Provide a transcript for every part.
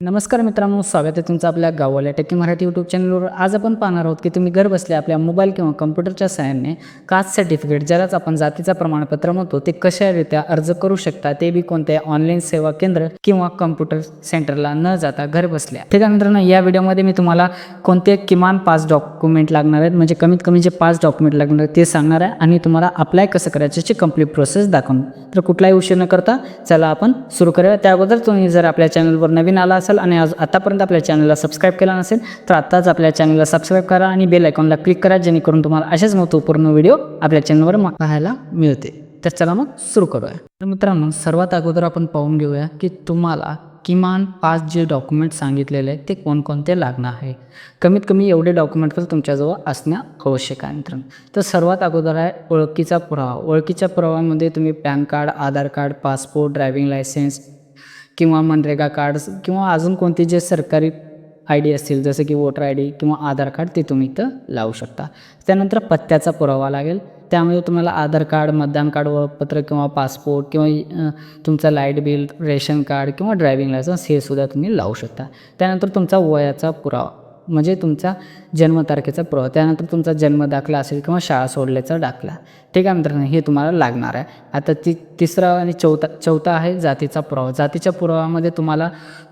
नमस्कार मित्रांनो स्वागत आहे तुमचं आपल्या गावाला टक्की मराठी यूट्यूब चॅनलवर आज आपण पाहणार आहोत की तुम्ही घरबसल्या आपल्या मोबाईल किंवा कम्प्युटरच्या सहाय्याने कास्ट सर्टिफिकेट ज्यालाच आपण जातीचा प्रमाणपत्र म्हणतो ते कशारित्या अर्ज करू शकता ते बी कोणत्या ऑनलाईन सेवा केंद्र किंवा कम्प्युटर सेंटरला न जाता घरबसल्या ठीक आहे मित्रांनो या व्हिडिओमध्ये मी तुम्हाला कोणते किमान पाच डॉक्युमेंट लागणार आहेत म्हणजे कमीत कमी जे पाच डॉक्युमेंट लागणार आहेत ते सांगणार आहे आणि तुम्हाला अप्लाय कसं करायचं याची कंप्लीट प्रोसेस दाखवून तर कुठलाही उशीर न करता चला आपण सुरू करूया. त्या अगोदर तुम्ही जर आपल्या चॅनलवर नवीन आला असाल आणि आज आतापर्यंत आपल्या चॅनलला सबस्क्राईब केला नसेल तर आत्ताच आपल्या चॅनलला सबस्क्राईब करा आणि बेल आयकॉनला क्लिक करा जेणेकरून तुम्हाला असेच महत्त्वपूर्ण व्हिडिओ आपल्या चॅनलवर पाहायला मिळते. तर चला मग सुरू करूया. तर मित्रांनो सर्वात अगोदर आपण पाहून घेऊया की तुम्हाला किमान पाच जे डॉक्युमेंट सांगितलेले आहेत ते कोणकोणते लागणार आहे? कमीत कमी एवढे डॉक्युमेंट तर तुमच्याजवळ असणं आवश्यक आहे मित्रांनो. तर सर्वात अगोदर आहे ओळखीचा पुरावा. ओळखीच्या पुराव्यामध्ये तुम्ही PAN card Aadhaar card passport driving licence किंवा मनरेगा कार्ड्स किंवा अजून कोणते जे सरकारी आय डी असतील जसं की वोटर आय डी किंवा आधार कार्ड ते तुम्ही इथं लावू शकता. त्यानंतर पत्त्याचा पुरावा लागेल. त्यामुळे तुम्हाला आधार कार्ड मतदान कार्ड ओळखपत्र किंवा पासपोर्ट किंवा तुमचं लाइट बिल रेशन कार्ड किंवा ड्रायव्हिंग लायसन्स हे सुद्धा तुम्ही लावू शकता. त्यानंतर तुमचा वयाचा पुरावा. म्हणजे तुमचा जन्मतारखेचा पुरावा त्यानंतर तुमचा जन्म दाखला असेल किंवा शाळा सोडल्याचा दाखला. ठीक आहे मित्रांनो हे तुम्हाला लागणार आहे. आता ती तिसरा आणि चौथा चौथा आहे जातीचा पुरावा. जातीच्या पुरावामध्ये तुम्हाला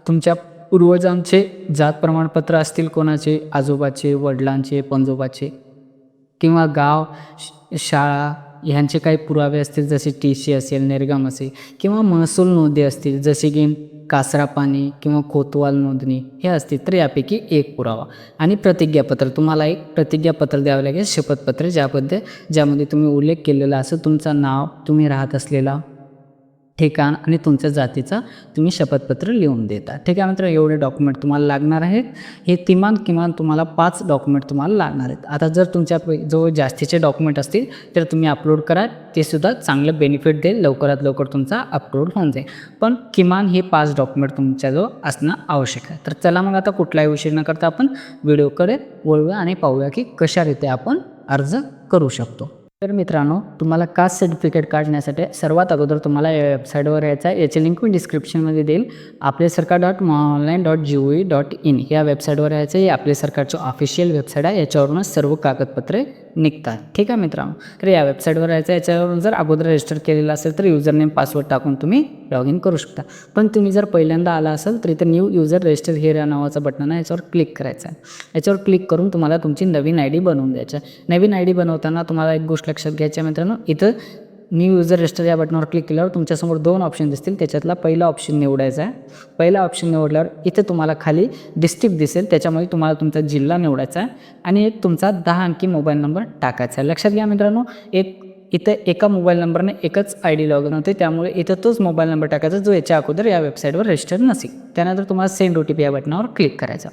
तुमच्या पूर्वजांचे जात प्रमाणपत्र असतील कोणाचे आजोबाचे वडिलांचे पंजोबाचे किंवा गाव श- शाळा ह्यांचे काही पुरावे असतील जसे टी सी असेल निर्गम असेल किंवा महसूल नोंदी असतील जसे की कासरा पाणी किंवा कोतवाल नोंदणी हे असतील तर यापैकी एक पुरावा. आणि प्रतिज्ञापत्र तुम्हाला एक प्रतिज्ञापत्र द्यावं लागेल शपथपत्र ज्याबद्दल ज्यामध्ये तुम्ही उल्लेख केलेला असं तुमचं नाव तुम्ही राहत असलेला ठिकाण आणि तुमच्या जातीचा तुम्ही शपथपत्र लिहून देता. ठीक आहे मित्र एवढे डॉक्युमेंट तुम्हाला लागणार आहेत. हे किमान किमान तुम्हाला पाच डॉक्युमेंट तुम्हाला लागणार आहेत. आता जर तुमच्या जो जवळ जास्तीचे डॉक्युमेंट असतील तर तुम्ही अपलोड करा. ते सुद्धा चांगलं बेनिफिट देईल. लवकरात लवकर तुमचा अपलोड होऊन जाईल. पण किमान हे पाच डॉक्युमेंट तुमच्याजवळ असणं आवश्यक आहे. तर चला मग आता कुठलाही उशीर न करता आपण व्हिडिओकडे वळूया आणि पाहूया की कशारीत्या आपण अर्ज करू शकतो. तर मित्रांनो तुम्हाला कास्ट सर्टिफिकेट काढण्यासाठी सर्वात अगोदर तुम्हाला या वेबसाईटवर यायचं आहे. याची लिंक मी डिस्क्रिप्शनमध्ये देईल. Aaple Sarkar dot online dot G O dot in या वेबसाईटवर यायचं आहे. आपले सरकारचं ऑफिशियल वेबसाईट आहे. याच्यावरूनच सर्व कागदपत्रे निघतात. ठीक आहे मित्रांनो? तर या वेबसाईटवर यायचं आहे याच्यावरून जर अगोदर रजिस्टर केलेलं असेल तर युजर नेम पासवर्ड टाकून तुम्ही लॉग इन करू शकता. पण तुम्ही जर पहिल्यांदा आला असेल तर इथं न्यू युजर रजिस्टर हेर या नावाचं बटन आहे याच्यावर क्लिक करायचं आहे. याच्यावर क्लिक करून तुम्हाला तुमची नवीन आय डी बनवून द्यायची आहे. नवीन आय डी बनवताना तुम्हाला एक गोष्ट लक्षात घ्यायची आहे मित्रांनो इथं न्यू युजर रजिस्टर या बटनावर क्लिक केल्यावर तुमच्यासमोर दोन ऑप्शन दिसतील. त्याच्यातला पहिला ऑप्शन निवडायचा आहे. पहिला ऑप्शन निवडल्यावर इथे तुम्हाला खाली डिस्ट्रिक्ट दिसेल. त्याच्यामध्ये तुम्हाला तुमचा जिल्हा निवडायचा आहे. आणि एक तुमचा दहा अंकी मोबाईल नंबर टाकायचा आहे. लक्षात घ्या मित्रांनो एक इथं एका मोबाईल नंबरने एकच आय डी लॉग इन होते. त्यामुळे इथं तोच मोबाईल नंबर टाकायचा जो याच्या अगोदर या वेबसाईटवर रजिस्टर नसेल. त्यानंतर तुम्हाला सेंड ओ टी पी या बटनावर क्लिक करायचा.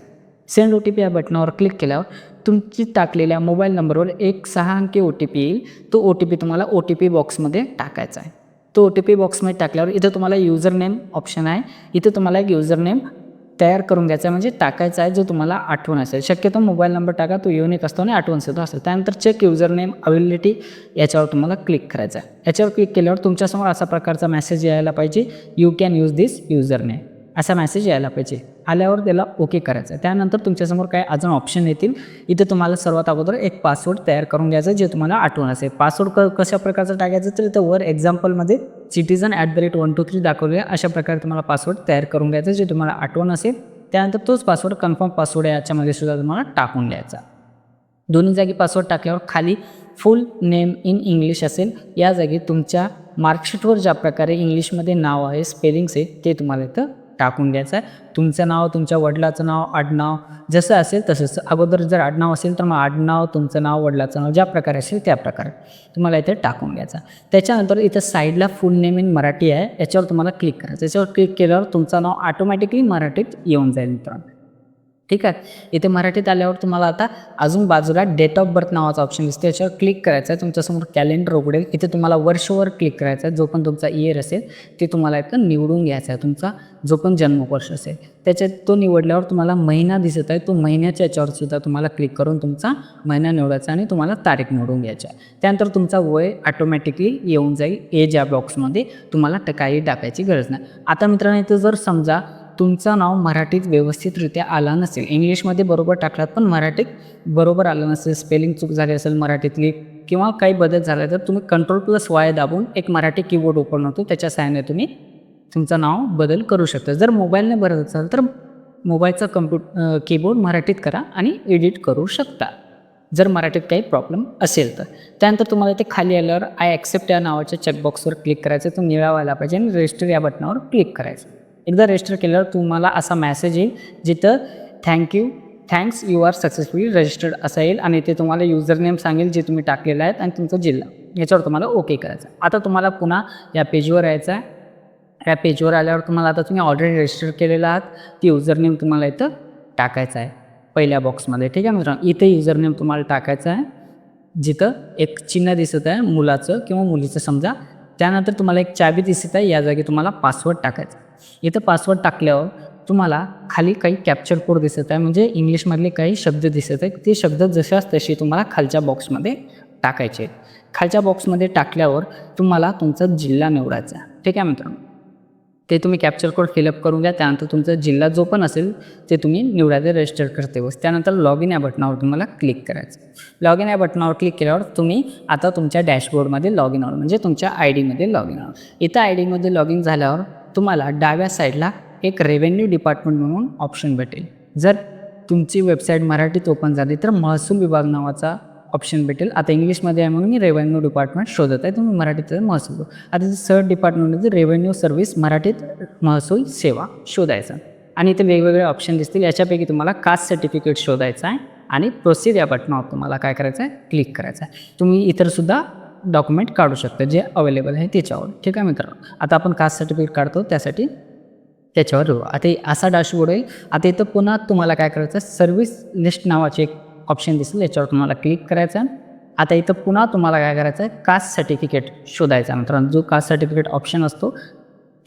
सेंड ओ टी पी या बटनावर क्लिक केल्यावर तुमची टाकलेल्या मोबाईल नंबरवर एक सहा अंकी ओ टी पी येईल. तो ओ टी पी तुम्हाला ओ टी पी बॉक्समध्ये टाकायचा आहे. तो ओ टी पी बॉक्समध्ये टाकल्यावर इथं तुम्हाला युजर नेम ऑप्शन आहे. इथं तुम्हाला एक युजर नेम तयार करून घ्यायचा आहे. म्हणजे टाकायचा आहे जो तुम्हाला आठवण असेल. शक्यतो मोबाईल नंबर टाका तो युनिक असतो आणि आठवण असतो असेल त्यानंतर चेक युजर नेम अवेलेबिलिटी याच्यावर तुम्हाला क्लिक करायचं आहे. याच्यावर क्लिक केल्यावर तुमच्यासमोर असा प्रकारचा मेसेज यायला पाहिजे. You can use this user name असा मेसेज यायला पाहिजे. आल्यावर त्याला ओके करायचं. आहे त्यानंतर तुमच्यासमोर काय अजून ऑप्शन येतील. इथे तुम्हाला सर्वात अगोदर एक पासवर्ड तयार करून घ्यायचं जे तुम्हाला आठवण असेल. पासवर्ड क कशा प्रकारचं टाकायचं तर इथं वर एक्झाम्पलमध्ये citizen at the rate one two three दाखवले अशा प्रकारे तुम्हाला पासवर्ड तयार करून घ्यायचं जे तुम्हाला आठवण असेल. त्यानंतर तोच पासवर्ड कन्फर्म पासवर्ड याच्यामध्ये सुद्धा तुम्हाला टाकून द्यायचा दोन्ही जागी पासवर्ड टाकल्यावर खाली फुल नेम इन इंग्लिश असेल. या जागी तुमच्या मार्कशीटवर ज्या प्रकारे इंग्लिशमध्ये नाव आहे स्पेलिंग्स आहे ते तुम्हाला इथं टाकून द्यायचं आहे. तुमचं नाव तुमच्या वडिलाचं नाव आडनाव जसं असेल तसंच. अगोदर जर आडनाव असेल तर मग आडनाव तुमचं नाव वडिलाचं नाव ज्या प्रकारे असेल त्या प्रकारे तुम्हाला इथे टाकून घ्यायचं त्याच्यानंतर इथं साईडला फुल नेम इन मराठी आहे. याच्यावर तुम्हाला क्लिक करायचं याच्यावर क्लिक केल्यावर तुमचं नाव ऑटोमॅटिकली मराठीत येऊन जाईल मित्रांनो. ठीक आहे? इथे मराठीत आल्यावर तुम्हाला आता अजून बाजूला डेट ऑफ बर्थ नावाचा ऑप्शन दिसतो याच्यावर क्लिक करायचं आहे. तुमच्यासमोर कॅलेंडर उघडेल. इथे तुम्हाला वर्षवर क्लिक करायचं आहे. जो पण तुमचा इयर असेल ते तुम्हाला इथं निवडून घ्यायचा आहे. तुमचा जो पण जन्मवर्ष असेल त्याच्यात तो निवडल्यावर तुम्हाला महिना दिसत आहे. तो महिन्याच्या याच्यावर सुद्धा तुम्हाला क्लिक करून तुमचा महिना निवडायचा आणि तुम्हाला तारीख निवडून घ्यायची आहे. त्यानंतर तुमचा वय ऑटोमॅटिकली येऊन जाईल. एज या बॉक्समध्ये तुम्हाला काही टाकायची गरज नाही. आता मित्रांनो इथं जर समजा तुमचं नाव मराठीत व्यवस्थितरित्या आला नसेल. इंग्लिशमध्ये बरोबर टाकलात पण मराठीत बरोबर आलं नसेल. स्पेलिंग चूक झाली असेल मराठीतली किंवा काही बदल झाला तर तुम्ही कंट्रोल प्लस वाय दाबून एक मराठी कीबोर्ड ओपन होतो त्याच्या सहाय्याने तुम्ही तुमचं नाव बदल करू शकता. जर मोबाईलने भरत असाल तर मोबाईलचा कम्प्युट कीबोर्ड मराठीत करा आणि एडिट करू शकता. जर मराठीत काही प्रॉब्लेम असेल तर. त्यानंतर तुम्हाला ते खाली आल्यावर आय ॲक्सेप्ट या नावाच्या चेकबॉक्सवर क्लिक करायचं. तो निळा व्हायला पाहिजे आणि रजिस्टर या बटनावर क्लिक करायचं. एकदा रजिस्टर केल्यावर तुम्हाला असा मॅसेज येईल जिथं thank you thanks you are successfully registered असा येईल. आणि ते तुम्हाला युजर नेम सांगेल जे तुम्ही टाकलेलं आहेत आणि तुमचा जिल्हा. याच्यावर तुम्हाला ओके करायचं आहे. आता तुम्हाला पुन्हा या पेजवर यायचं आहे. या पेजवर आल्यावर तुम्हाला आता तुम्ही ऑलरेडी रजिस्टर केलेला आहात. ती युजर नेम तुम्हाला इथं टाकायचं आहे. पहिल्या बॉक्समध्ये ठीक आहे मित्रांनो? इथे युजर नेम तुम्हाला टाकायचं आहे. जिथं एक चिन्ह दिसत आहे मुलाचं किंवा मुलीचं समजा. त्यानंतर तुम्हाला एक चाबी दिसत आहे. या जागी तुम्हाला पासवर्ड टाकायचा इथं पासवर्ड टाकल्यावर तुम्हाला खाली काही कॅप्चर कोड दिसत आहे. म्हणजे इंग्लिशमधले काही शब्द दिसत आहेत. ते शब्द जशाच तशी तुम्हाला खालच्या बॉक्समध्ये टाकायचे आहेत. खालच्या बॉक्समध्ये टाकल्यावर तुम्हाला तुमचा जिल्हा निवडायचा ठीक आहे मित्रांनो? ते तुम्ही कॅप्चर कोड फिलअप करून घ्या. त्यानंतर तुमचा जिल्हा जो पण असेल ते तुम्ही निवडायचं रजिस्टर करते बस. त्यानंतर लॉग इन या बटनावर तुम्हाला क्लिक करायचं लॉग इन या बटनावर क्लिक केल्यावर तुम्ही आता तुमच्या डॅशबोर्डमध्ये लॉग इन आवर म्हणजे तुमच्या आय डीमध्ये लॉग इन आवर इथं आय डीमध्ये लॉग इन झाल्यावर तुम्हाला डाव्या साईडला एक रेव्हेन्यू डिपार्टमेंट म्हणून ऑप्शन भेटेल. जर तुमची वेबसाईट मराठीत ओपन झाली तर महसूल विभाग नावाचा ऑप्शन भेटेल. आता इंग्लिशमध्ये आहे म्हणून मी रेव्हेन्यू डिपार्टमेंट शोधत आहे तुम्ही मराठीत महसूल आता सर्च डिपार्टमेंटमध्ये रेव्हेन्यू सर्व्हिस मराठीत महसूल सेवा शोधायचा. आणि इथे वेगवेगळे ऑप्शन दिसतील. याच्यापैकी तुम्हाला कास्ट सर्टिफिकेट शोधायचं आहे आणि प्रोसीड या बटनावर तुम्हाला काय करायचं आहे? क्लिक करायचं आहे. तुम्ही इतरसुद्धा डॉक्युमेंट काढू शकतं जे अवेलेबल आहे त्याच्यावर. ठीक आहे मित्रांनो? आता आपण कास्ट सर्टिफिकेट काढतो त्यासाठी त्याच्यावर येऊ आता असा डॅशबोर्ड आहे. आता इथं पुन्हा तुम्हाला काय करायचं आहे? सर्व्हिस लिस्ट नावाचे एक ऑप्शन दिसेल याच्यावर तुम्हाला क्लिक करायचं आहे. आता इथं पुन्हा तुम्हाला काय करायचं आहे? कास्ट सर्टिफिकेट शोधायचा मित्रांनो. जो कास्ट सर्टिफिकेट ऑप्शन असतो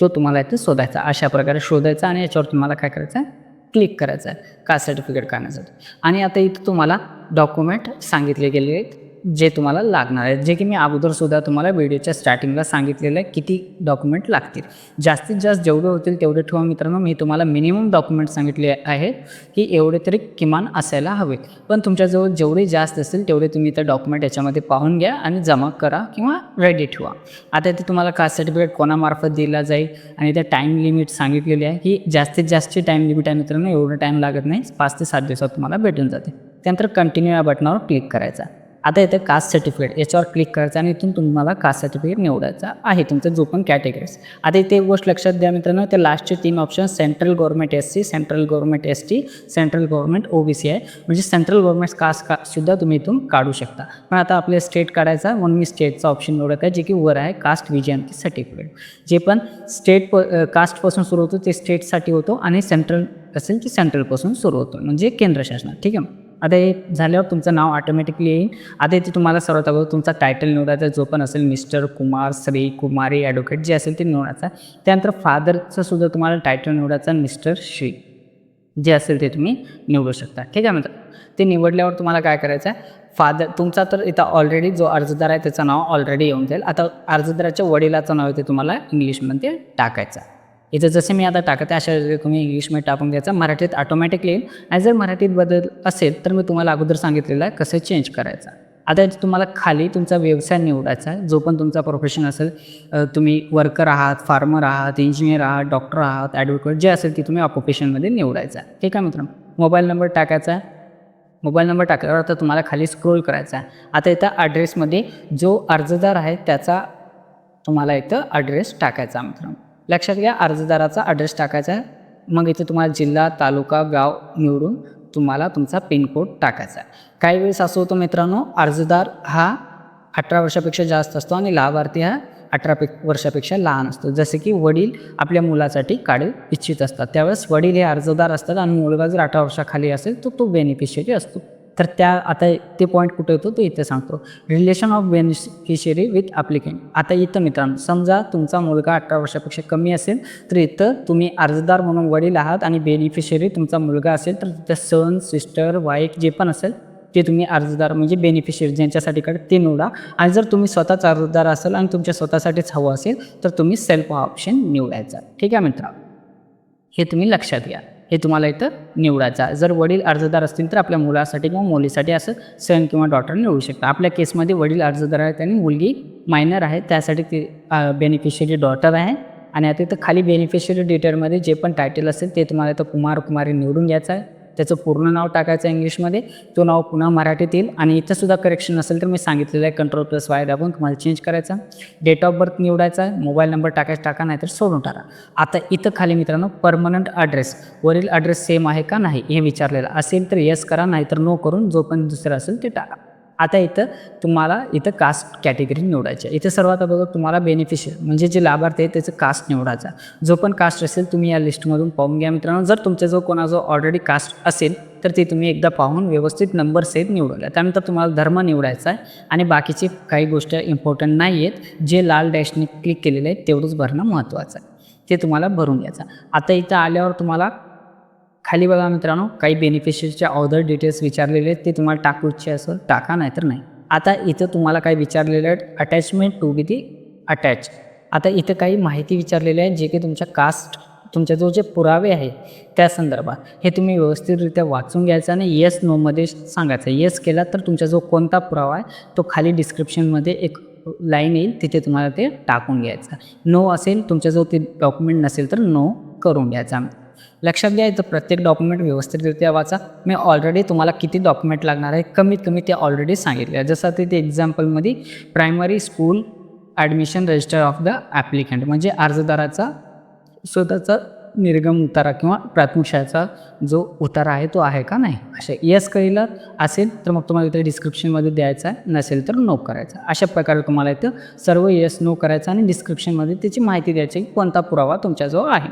तो तुम्हाला इथं शोधायचा अशा प्रकारे शोधायचा आणि याच्यावर तुम्हाला काय करायचं आहे? क्लिक करायचं आहे. कास्ट सर्टिफिकेट काढण्यासाठी. आणि आता इथं तुम्हाला डॉक्युमेंट सांगितले गेले आहेत. जे तुम्हाला लागणार आहेत जे की मी अगोदरसुद्धा तुम्हाला व्हिडिओच्या स्टार्टिंगला सांगितलेलं आहे किती डॉक्युमेंट लागतील. जास्तीत जास्त जेवढे होतील तेवढे ठेवा मित्रांनो. मी तुम्हाला मिनिमम डॉक्युमेंट सांगितले आहेत की एवढे तरी किमान असायला हवे पण तुमच्याजवळ जेवढे जास्त असतील तेवढे तुम्ही इथं डॉक्युमेंट याच्यामध्ये पाहून घ्या आणि जमा करा किंवा रेडी ठेवा. आता इथे तुम्हाला कास्ट सर्टिफिकेट कोणामार्फत दिला जाईल आणि त्या टाईम लिमिट सांगितलेली आहे की जास्तीत जास्त टाईम लिमिट आहे मित्रांनो. एवढं टाईम लागत नाही. पाच ते सात दिवसात तुम्हाला भेटून जाते. त्यानंतर कंटिन्यू या बटनावर क्लिक करायचा. आता इथं कास्ट सर्टिफिकेट याच्यावर क्लिक करायचं आणि इथून तुम्हाला कास्ट सर्टिफिकेट निवडायचा आहे. तुमचा जो पण कॅटेगरीज आता इथे एक गोष्ट लक्षात द्या मित्रांनो ते लास्टचे तीन option central government S C central government S T central government O B C आहे म्हणजे सेंट्रल गव्हर्नमेंट कास्ट का सुद्धा तुम्ही इथून काढू शकता. पण आता आपले स्टेट काढायचा म्हणून मी स्टेटचा ऑप्शन निवडत आहे जे की वर आहे कास्ट विजयंती सर्टिफिकेट जे पण स्टेट प कास्टपासून सुरू होतो ते स्टेटसाठी होतो आणि सेंट्रल असेल ते सेंट्रलपासून सुरू होतो. म्हणजे केंद्र शासनात. ठीक आहे? आता हे झाल्यावर तुमचं नाव ऑटोमॅटिकली येईल. आता इथे तुम्हाला सर्वात अगोदर तुमचा टायटल निवडायचा जो पण असेल मिस्टर कुमार श्री कुमारी ॲडव्होकेट जे असेल ते निवडायचा. त्यानंतर फादरचं सुद्धा तुम्हाला टायटल निवडायचं मिस्टर श्री जे असेल ते तुम्ही निवडू शकता. ठीक आहे मित्र? ते निवडल्यावर तुम्हाला काय करायचं आहे फादर तुमचा तर इथं ऑलरेडी जो अर्जदार आहे त्याचं नाव ऑलरेडी येऊन जाईल. आता अर्जदाराच्या वडिलाचं नाव आहे ते तुम्हाला इंग्लिशमध्ये टाकायचं इथं जसे मी आता टाकत आहे अशा तुम्ही इंग्लिशमध्ये टाकून घ्यायचं. मराठीत ऑटोमॅटिकली येईल आणि जर मराठीत बदल असेल तर मी तुम्हाला अगोदर सांगितलेलं आहे कसं चेंज करायचं. आता तुम्हाला खाली तुमचा व्यवसाय निवडायचा आहे जो पण तुमचा प्रोफेशन असेल तुम्ही वर्कर आहात फार्मर आहात इंजिनियर आहात डॉक्टर आहात ॲडव्होकेट जे असेल ते तुम्ही ऑक्युपेशनमध्ये निवडायचा आहे. ठीक आहे मित्रांनो? मोबाईल नंबर टाकायचा आहे. मोबाईल नंबर टाकल्यावर आता तुम्हाला खाली स्क्रोल करायचा आहे. आता इथं ॲड्रेसमध्ये जो अर्जदार आहे त्याचा तुम्हाला इथं ॲड्रेस टाकायचा मित्रांनो. लक्षात घ्या अर्जदाराचा ॲड्रेस टाकायचा आहे. मग इथे तुम्हाला जिल्हा तालुका गाव निवडून तुम्हाला तुमचा पिनकोड टाकायचा आहे. काही वेळेस असं होतं मित्रांनो अर्जदार हा अठरा वर्षापेक्षा जास्त असतो आणि लाभार्थी हा अठरा पे वर्षापेक्षा लहान असतो. जसे की वडील आपल्या मुलासाठी काढू इच्छित असतात. त्यावेळेस वडील हे अर्जदार असतात आणि मुलगा जर अठरा वर्षाखाली असेल तर तो बेनिफिशियरी असतो. तर त्या आता ते पॉईंट कुठे होतो तो इथे सांगतो. Relation of beneficiary with applicant आता इथं मित्रांनो समजा तुमचा मुलगा अठरा वर्षापेक्षा कमी असेल तर इथं तुम्ही अर्जदार म्हणून वडील आहात आणि बेनिफिशियरी तुमचा मुलगा असेल तर तिथं सन सिस्टर वाईफ जे पण असेल ते तुम्ही अर्जदार म्हणजे बेनिफिशियरी ज्यांच्यासाठी कडे ते निवडा. आणि जर तुम्ही स्वतःच अर्जदार असाल आणि तुमच्या स्वतःसाठीच हवं असेल तर तुम्ही सेल्फ ऑप्शन निवडायचा. ठीक आहे मित्रा? हे तुम्ही लक्षात घ्या. हे तुम्हाला इथं निवडायचं आहे. जर वडील अर्जदार असतील तर आपल्या मुलासाठी किंवा मुलीसाठी असं सन किंवा डॉटर निवडू शकता आपल्या केसमध्ये वडील अर्जदार आहेत आणि मुलगी मायनर आहे त्यासाठी ती बेनिफिशियरी डॉटर आहे. आणि आता इथं खाली बेनिफिशियरी डिटेलमध्ये जे पण टायटल असेल ते तुम्हाला इथं कुमार कुमारी निवडून घ्यायचं आहे. त्याचं पूर्ण नाव टाकायचं इंग्लिशमध्ये. तो नाव पुन्हा मराठीत येईल. आणि इथं सुद्धा करेक्शन असेल तर मी सांगितलेलं आहे. कंट्रोल प्लस वाय दाबून तुम्हाला चेंज करायचा. डेट ऑफ बर्थ निवडायचा. मोबाईल नंबर टाकायचा टाका नाहीतर सोडून टाका. आता इथं खाली मित्रांनो परमनंट ॲड्रेस वरील ॲड्रेस सेम आहे का? नाही. हे विचारलेलं असेल तर येस करा नाहीतर नो करून जो पण दुसरं असेल ते टाका. आता इथं तुम्हाला इथं कास्ट कॅटेगरी निवडायची आहे. इथं सर्वात अगोदर तुम्हाला बेनिफिशियल म्हणजे जे लाभार्थी आहे त्याचं कास्ट निवडायचा जो पण कास्ट असेल तुम्ही या लिस्टमधून पाहून घ्या मित्रांनो. जर तुमच्या जो कोणाजो ऑलरेडी कास्ट असेल तर ते तुम्ही एकदा पाहून व्यवस्थित नंबर सहित निवडून त्यानंतर तुम्हाला धर्म निवडायचा आहे आणि बाकीचे काही गोष्ट इम्पॉर्टंट नाही आहेत. जे लाल डॅशने क्लिक केलेले आहेत तेवढंच भरणं महत्त्वाचं आहे. ते तुम्हाला भरून घ्यायचं आता इथं आल्यावर तुम्हाला खाली बघा मित्रांनो काही बेनिफिशियरीच्या अदर डिटेल्स विचारलेले आहेत ते तुम्हाला टाकू इच्छे असेल टाका नाही तर नाही. आता इथं तुम्हाला काय विचारलेलं आहे attachment to be the attach आता इथं काही माहिती विचारलेली आहे जे की तुमच्या कास्ट तुमच्या जो जे पुरावे आहे त्या संदर्भात. हे तुम्ही व्यवस्थितरित्या वाचून घ्यायचं आणि येस नोमध्ये सांगायचं. येस केला तर तुमचा जो कोणता पुरावा आहे तो खाली डिस्क्रिप्शनमध्ये एक लाईन येईल तिथे तुम्हाला ते टाकून घ्यायचं. नो असेल तुमचा जो ते डॉक्युमेंट नसेल तर नो करून घ्यायचा. लक्षात घ्या इथं प्रत्येक डॉक्युमेंट व्यवस्थितरित्या वाचा. मी ऑलरेडी तुम्हाला किती डॉक्युमेंट लागणार आहे कमीत कमी ते ऑलरेडी सांगितले जसं तिथे एक्झाम्पलमध्ये primary school admission register of the applicant म्हणजे अर्जदाराचा स्वतःचा निर्गम उतारा किंवा प्राथमिक शाळेचा जो उतारा आहे तो आहे का नाही? असे यस कळलं असेल तर मग तुम्हाला इथे डिस्क्रिप्शनमध्ये द्यायचा आहे नसेल तर नो करायचा अशा प्रकारे तुम्हाला इथं सर्व यस नो करायचं आणि डिस्क्रिप्शनमध्ये त्याची माहिती द्यायची कोणता पुरावा तुमच्याजवळ आहे.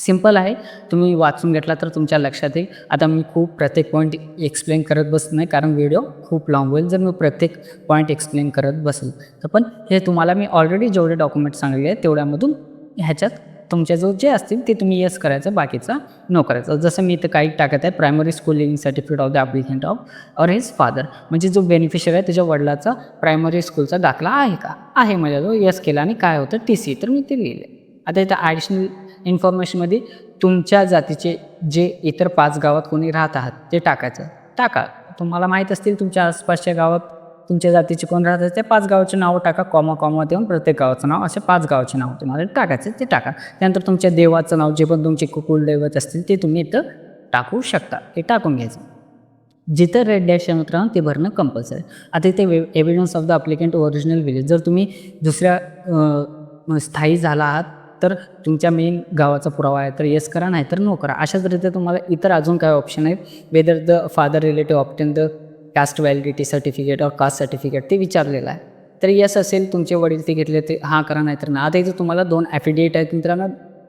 सिंपल आहे. तुम्ही वाचून घेतला तर तुमच्या लक्षात येईल. आता मी खूप प्रत्येक पॉईंट एक्सप्लेन करत बसत नाही कारण व्हिडिओ खूप लाँग होईल. जर मी प्रत्येक पॉईंट एक्सप्लेन करत बसेल तर पण हे तुम्हाला मी ऑलरेडी जेवढे डॉक्युमेंट सांगितले आहेत तेवढ्यामधून ह्याच्यात तुमच्या जो जे असतील ते तुम्ही येस करायचं बाकीचा नो करायचं. जसं मी इथं काही टाकत आहे primary school certificate of the applicant of or his father म्हणजे जो बेनिफिशियर आहे त्याच्या वडिलाचा प्रायमरी स्कूलचा दाखला आहे का? आहे माझ्या जो येस केला आणि काय होतं टी सी तर मी ते लिहिले. आता इथं ॲडिशनल इन्फॉर्मेशनमध्ये तुमच्या जातीचे जे इतर पाच गावात कोणी राहत आहात ते टाकायचं. टाका. तुम्हाला माहीत असतील तुमच्या आसपासच्या गावात तुमच्या जातीचे कोण राहतात त्या पाच गावाचे नावं टाका. कॉमा कॉमा देऊन प्रत्येक गावाचं नाव असे पाच गावाचे नाव तुम्हाला टाकायचं ते टाका. त्यानंतर तुमच्या देवाचं नाव जे पण तुमचे कुकुलदैवत असतील ते तुम्ही इथं टाकू शकता. ते टाकून घ्यायचं. जिथं रेड डॅश राहून ते भरणं कंपल्सरी आता इथे evidence of the applicant original village जर तुम्ही दुसऱ्या स्थायी झाला आहात तर तुमच्या मेन गावाचा पुरावा आहे तर येस करा नाही तर नो करा. अशाच रीतीने तुम्हाला इतर अजून काय ऑप्शन आहेत? Whether the father relative obtain the caste validity certificate or caste certificate ते विचारलेलं आहे. तर येस असेल तुमचे वडील ते घेतले ते हां करा नाही. तर ना आता इथं तुम्हाला दोन ॲफिडेट आहेत मित्रांनो.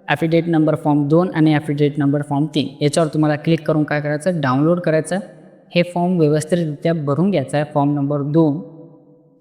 ॲफिडेट नंबर फॉर्म दोन आणि ॲफिडेट नंबर फॉर्म तीन. याच्यावर तुम्हाला क्लिक करून काय करायचं? डाउनलोड करायचं. हे फॉर्म व्यवस्थितरित्या भरून घ्यायचा आहे फॉर्म नंबर दोन.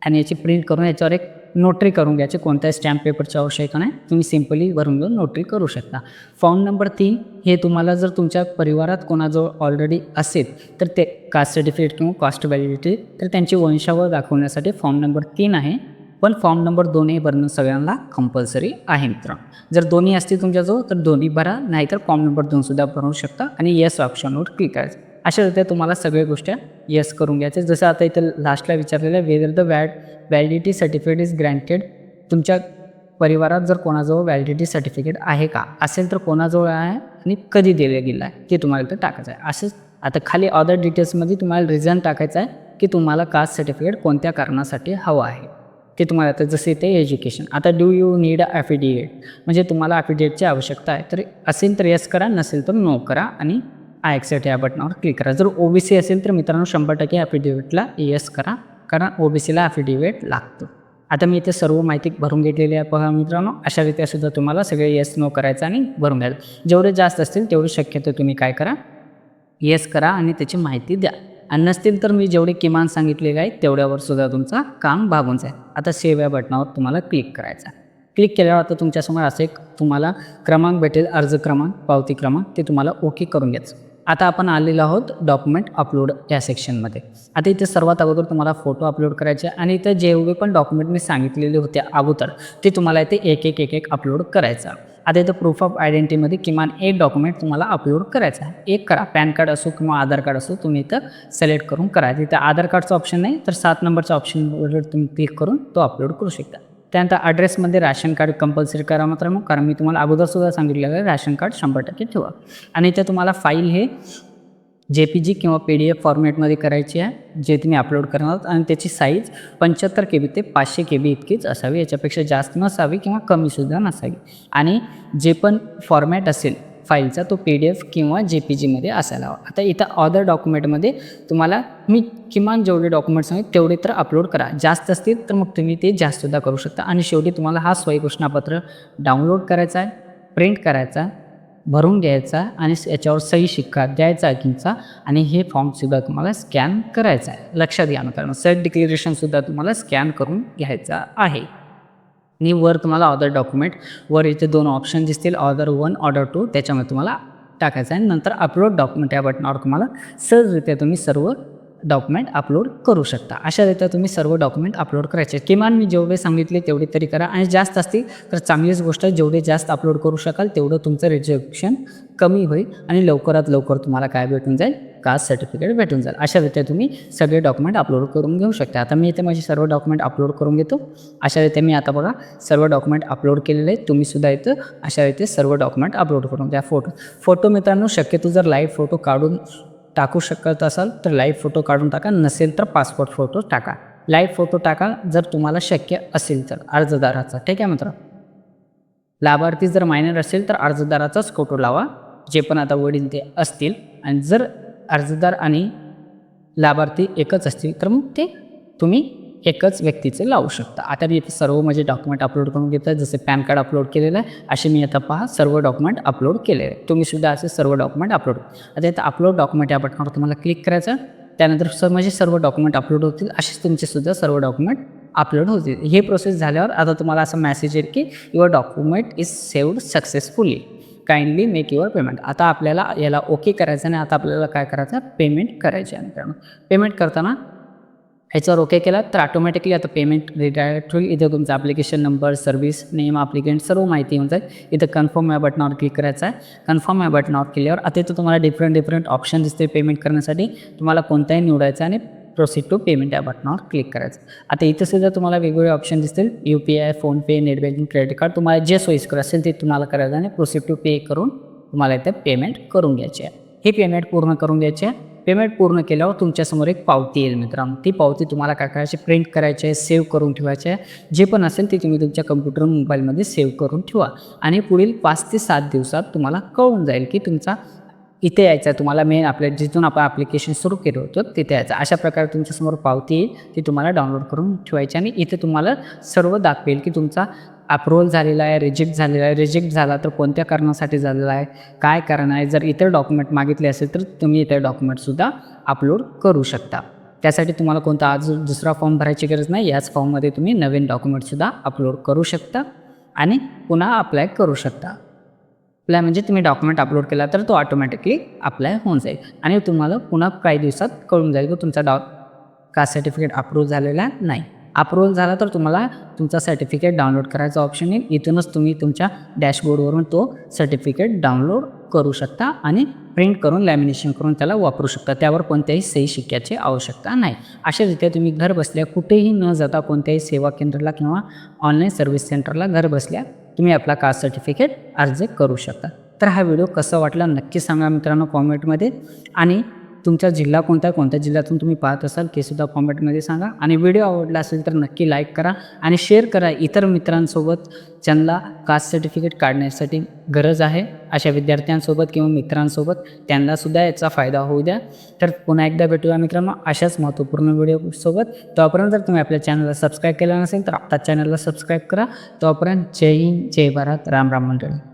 आणि याची प्रिंट करून याच्यावर एक नोटरी करून घ्यायचे. कोणत्याही स्टॅम्प पेपरची आवश्यकता नाही. तुम्ही सिम्पली भरून घेऊन नोटरी करू शकता. फॉर्म नंबर तीन हे तुम्हाला जर तुमच्या परिवारात कोणाजवळ ऑलरेडी असेल तर ते कास्ट सर्टिफिकेट किंवा कास्ट व्हॅलिडिटी तर त्यांची वंशावळ दाखवण्यासाठी फॉर्म नंबर तीन आहे. पण फॉर्म नंबर दोन्ही भरणं सगळ्यांना कंपल्सरी आहे मित्र. जर दोन्ही असतील तुमच्याजवळ तर दोन्ही भरा. नाहीतर फॉर्म नंबर दोनसुद्धा भरू शकता आणि येस ऑप्शनवर क्लिक करायचं अशा रीत्या तुम्हाला सगळ्या गोष्टी येस करून घ्यायच्या. जसं आता इथं लास्टला विचारलेलं आहे whether the wad validity certificate is granted तुमच्या परिवारात जर कोणाजवळ व्हॅलिडिटी सर्टिफिकेट आहे का? असेल तर कोणाजवळ आहे आणि कधी दिलं गेलं आहे? ते तुम्हाला इथं टाकायचं आहे. असंच आता खाली अदर डिटेल्समध्ये तुम्हाला रिझन टाकायचं आहे की तुम्हाला कास्ट सर्टिफिकेट कोणत्या कारणासाठी हवं आहे? ते तुम्हाला आता जसे ते एज्युकेशन आता डू यू नीड ॲफिडेविट म्हणजे तुम्हाला ॲफिडेविटची आवश्यकता आहे. तर असेल तर येस करा नसेल तर नो करा आणि ॲक्सेप्ट या बटनावर क्लिक करा. जर ओ बी सी असेल तर मित्रांनो शंभर टक्के ॲफिडेविटला येस करा. कारण ओ बी सीला ॲफिडेविट लागतो. आता मी इथे सर्व माहिती भरून घेतलेली आहे बघा मित्रांनो. अशा रीत्या सुद्धा तुम्हाला सगळे येस नो करायचं आणि भरून घ्यायचं. जेवढे जास्त असतील तेवढे शक्यतो तुम्ही काय करा? येस करा आणि त्याची माहिती द्या. आणि नसतील तर मी जेवढे किमान सांगितलेले आहे तेवढ्यावर सुद्धा तुमचं काम भागून जाईल. आता सेव या बटनावर तुम्हाला क्लिक करायचा क्लिक केल्यावर आता तुमच्यासमोर असं एक तुम्हाला क्रमांक भेटेल. अर्ज क्रमांक पावती क्रमांक ते तुम्हाला ओके करून घ्यायचं. आता आपण आलेलो आहोत डॉक्युमेंट अपलोड या सेक्शनमध्ये आता इथे सर्वात अगोदर तुम्हाला फोटो अपलोड करायचे आणि इथे जेवढे पण डॉक्युमेंट मी सांगितलेले होते अगोदर ते तुम्हाला इथे एक एक एक एक अपलोड करायचं आता इथं प्रूफ ऑफ आयडेंटिटीमध्ये किमान एक डॉक्युमेंट तुम्हाला अपलोड करायचं आहे. एक करा पॅन कार्ड असो किंवा आधार कार्ड असो तुम्ही इथं सिलेक्ट करून करायचं इथं आधार कार्डचं ऑप्शन नाही तर सात नंबरचा ऑप्शनवर तुम्ही क्लिक करून तो अपलोड करू शकता. त्यानंतर ॲड्रेसमध्ये राशन कार्ड कंपल्सरी करा मात्र मग. कारण मी तुम्हाला अगोदरसुद्धा सांगितलेलं आहे राशन कार्ड शंभर टक्के ठेवा. आणि इथे तुम्हाला फाईल हे जे पी जी किंवा पी डी एफ फॉर्मॅटमध्ये करायची आहे जे तुम्ही अपलोड करणार आहात. आणि त्याची साईज पंच्याहत्तर के बी ते पाचशे के बी इतकीच असावी. याच्यापेक्षा जास्त नसावी किंवा कमीसुद्धा नसावी. आणि जे पण फॉर्मॅट असेल फाईलचा तो पी डी एफ किंवा जे पी जीमध्ये असायला हवा. आता इथं अदर डॉक्युमेंटमध्ये तुम्हाला मी किमान जेवढे डॉक्युमेंट्स सांगितले तेवढे तर अपलोड करा. जास्त असतील तर मग तुम्ही ते जास्तसुद्धा करू शकता. आणि शेवटी तुम्हाला हा स्वयंघोषणापत्र डाउनलोड करायचा आहे प्रिंट करायचा भरून घ्यायचा आणि याच्यावर सही शिक्का द्यायचा तुमचा आणि हे फॉर्मसुद्धा तुम्हाला स्कॅन करायचा आहे. लक्षात घ्या मित्रांनो सेल्फ डिक्लेरेशनसुद्धा तुम्हाला स्कॅन करून घ्यायचा आहे. आणि वर तुम्हाला ऑर्डर डॉक्युमेंट वर इथे दोन ऑप्शन दिसतील ऑर्डर वन ऑर्डर टू त्याच्यामध्ये तुम्हाला टाकायचं आहे. नंतर अपलोड डॉक्युमेंट या बटनावर तुम्हाला सहजरित्या तुम्ही सर्व डॉक्युमेंट अपलोड करू शकता. अशा रीत्या तुम्ही सर्व डॉक्युमेंट अपलोड करायचे किमान मी जेवढे सांगितले तेवढे तरी करा. आणि जास्त असतील तर चांगलीच गोष्ट जेवढे जास्त अपलोड करू शकाल तेवढं तुमचं रिजेक्शन कमी होईल आणि लवकरात लवकर तुम्हाला काय भेटून जाईल? कास्ट सर्टिफिकेट भेटून जाईल. अशा रीत्या तुम्ही सगळे डॉक्युमेंट अपलोड करून घेऊ शकता. आता मी इथे माझे सर्व डॉक्युमेंट अपलोड करून घेतो. अशा रीत्या मी आता बघा सर्व डॉक्युमेंट अपलोड केलेले आहेत. तुम्हीसुद्धा इथं अशा रीते सर्व डॉक्युमेंट अपलोड करून द्या फोटो फोटो मित्रांनो शक्यतो जर लाईव्ह फोटो काढून टाकू शकत असाल तर लाईव्ह फोटो काढून टाका. नसेल तर पासपोर्ट फोटो टाका. लाईव्ह फोटो टाका जर तुम्हाला शक्य असेल तर. अर्जदाराचा. ठीक आहे मित्र? लाभार्थी जर मायनर असेल तर अर्जदाराचाच फोटो लावा. जे पण आता वडील ते असतील. आणि जर अर्जदार आणि लाभार्थी एकच असतील तर मग ते तुम्ही एकच व्यक्तीचे लावू शकता. आता मी इथे सर्व माझे डॉक्युमेंट अपलोड करून घेतो जसे पॅन कार्ड अपलोड केलेलं आहे असे मी आता पहा सर्व डॉक्युमेंट अपलोड केलेले आहे तुम्ही सुद्धा असे सर्व डॉक्युमेंट अपलोड आता इथं अपलोड डॉक्युमेंट या बटनावर तुम्हाला क्लिक करायचं त्यानंतर सर माझे सर्व डॉक्युमेंट अपलोड होतील. असेच तुमचेसुद्धा सर्व डॉक्युमेंट अपलोड होतील. हे प्रोसेस झाल्यावर आता तुम्हाला असं मेसेज येईल की your document is saved successfully kindly make your payment. आता आपल्याला याला ओके करायचं आणि आता आपल्याला काय करायचं? पेमेंट करायचे आहे मित्रांनो. पेमेंट करताना ह्याच्यावर ओके केला तर ऑटोमॅटिकली आता पेमेंट रिडायरेक्ट होईल इथे तुमचा application number service name applicant सर्व माहिती येऊन जाईल. इथं कन्फर्म या बटनावर क्लिक करायचं आहे. कन्फर्म या बटनावर केल्यावर आता इथं तुम्हाला डिफरंट डिफरंट ऑप्शन दिसते पेमेंट करण्यासाठी. तुम्हाला कोणताही निवडायचं आणि प्रोसीड टू पेमेंट या बटनावर क्लिक करायचं. आता इथं सुद्धा तुम्हाला वेगवेगळे ऑप्शन दिसतील. U P I PhonePe net banking credit card तुम्हाला जे सोयीस्कर असेल ते तुम्हाला करायचं आणि प्रोसीड टू पे करून तुम्हाला इथे पेमेंट करून घ्यायचे आहे. हे पेमेंट पूर्ण करून घ्यायचे आहे. पेमेंट पूर्ण केल्यावर तुमच्यासमोर एक पावती येईल मित्रांनो. ती पावती तुम्हाला काय करायची प्रिंट करायची आहे सेव्ह करून ठेवायची आहे. जे पण असेल ते तुम्ही तुमच्या कम्प्युटर मोबाईलमध्ये सेव्ह करून ठेवा. आणि पुढील पाच ते सात दिवसात तुम्हाला कळून जाईल की तुमचा इथे यायचं. आहे तुम्हाला मेन आपल्या जिथून आपण ॲप्लिकेशन सुरू केलं होतं तिथे यायचं. अशा प्रकारे तुमच्यासमोर पावती येईल ती तुम्हाला डाउनलोड करून ठेवायची आणि इथे तुम्हाला सर्व दाखवेल की तुमचा अप्रुव्हल झालेला आहे रिजेक्ट झालेला आहे. रिजेक्ट झाला तर कोणत्या कारणासाठी झालेला आहे काय कारण आहे? जर इतर डॉक्युमेंट मागितले असेल तर तुम्ही इतर डॉक्युमेंटसुद्धा अपलोड करू शकता. त्यासाठी तुम्हाला कोणता आज दुसरा फॉर्म भरायची गरज नाही. याच फॉर्ममध्ये तुम्ही नवीन डॉक्युमेंटसुद्धा अपलोड करू शकता आणि पुन्हा अप्लाय करू शकता. अप्लाय म्हणजे तुम्ही डॉक्युमेंट अपलोड केला तर तो ऑटोमॅटिकली अप्लाय होऊन जाईल. आणि तुम्हाला पुन्हा काही दिवसात कळून जाईल की तुमचा डॉ कास्ट सर्टिफिकेट अप्रूव्ह झालेला नाही. अप्रूव्हल झाला तर तुम्हाला तुमचा सर्टिफिकेट डाउनलोड करायचा ऑप्शन येईल. इथूनच तुम्ही तुमच्या डॅशबोर्डवरून तो सर्टिफिकेट डाउनलोड करू शकता आणि प्रिंट करून लॅमिनेशन करून त्याला वापरू शकता. त्यावर कोणत्याही सही शिक्क्याची आवश्यकता नाही. अशा रीत्या तुम्ही घर बसल्या कुठेही न जाता कोणत्याही सेवा केंद्राला किंवा ऑनलाईन सर्व्हिस सेंटरला घर बसल्या तुम्ही आपला कास्ट सर्टिफिकेट अर्ज करू शकता. तर हा व्हिडिओ कसा वाटला नक्की सांगा मित्रांनो कॉमेंटमध्ये. आणि तुमचा जिल्हा कोणता आहे कोणत्या जिल्ह्यातून तुम्ही पाहत असाल ते सुद्धा कॉमेंटमध्ये सांगा. आणि व्हिडिओ आवडला असेल तर नक्की लाईक करा आणि शेअर करा इतर मित्रांसोबत ज्यांना कास्ट सर्टिफिकेट काढण्यासाठी गरज आहे. अशा विद्यार्थ्यांसोबत किंवा मित्रांसोबत त्यांनासुद्धा याचा फायदा होऊ द्या. तर पुन्हा एकदा भेटूया मित्रांनो अशाच महत्त्वपूर्ण व्हिडिओसोबत तोपर्यंत जर तुम्ही आपल्या चॅनलला सबस्क्राईब केला नसेल तर आता चॅनलला सबस्क्राईब करा. तोपर्यंत जय हिंद जय भारत राम राम मंडळी.